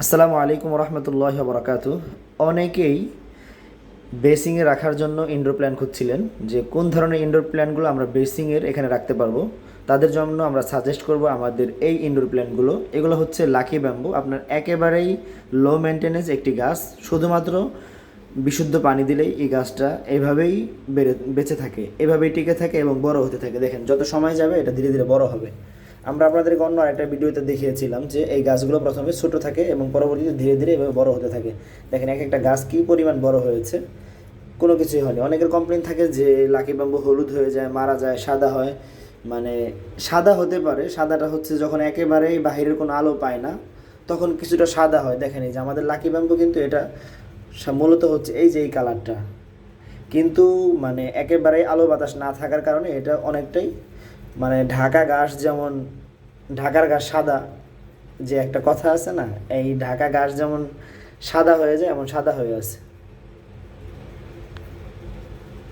আসসালামু আলাইকুম রহমতুল্লাহ বরাকাতু অনেকেই বেসিংয়ে রাখার জন্য ইনডোর প্ল্যান খুঁজছিলেন যে কোন ধরনের ইনডোর প্ল্যানগুলো আমরা বেসিংয়ের এখানে রাখতে পারব। তাদের জন্য আমরা সাজেস্ট করব আমাদের এই ইনডোর প্ল্যানগুলো এগুলো হচ্ছে লাকি ব্যাম্বু আপনার একেবারেই লো মেনটেনেন্স একটি গাছ। শুধুমাত্র বিশুদ্ধ পানি দিলেই এই গাছটা এভাবেই বেড়ে বেঁচে থাকে, এভাবেই টিকে থাকে এবং বড় হতে থাকে। দেখেন, যত সময় যাবে এটা ধীরে ধীরে বড় হবে। আমরা আপনাদেরকে অন্য আরেকটা ভিডিওতে দেখিয়েছিলাম যে এই গাছগুলো প্রথমে ছোট থাকে এবং পরবর্তীতে ধীরে ধীরে এভাবে বড় হতে থাকে। দেখেন এক একটা গাছ কী পরিমাণ বড় হয়েছে? কোনো কিছুই হয়নি। অনেকের কমপ্লেন থাকে যে লাকি বাম্বু হলুদ হয়ে যায়, মারা যায়, সাদা হয়। মানে সাদা হতে পারে, সাদাটা হচ্ছে যখন একেবারেই বাহিরের কোনো আলো পায় না, তখন কিছুটা সাদা হয়। দেখেন এই যে আমাদের লাকি বাম্বু কিন্তু এটা মূলত হচ্ছে এই যে এই কালারটা কিন্তু মানে একেবারেই আলো বাতাস না থাকার কারণে এটা অনেকটাই মানে ঢাকা গাছ যেমন, ঢাকার গাছ সাদা, যে একটা কথা আছে না, এই ঢাকা গাছ যেমন সাদা হয়ে যায়, এমন সাদা হয়ে আছে।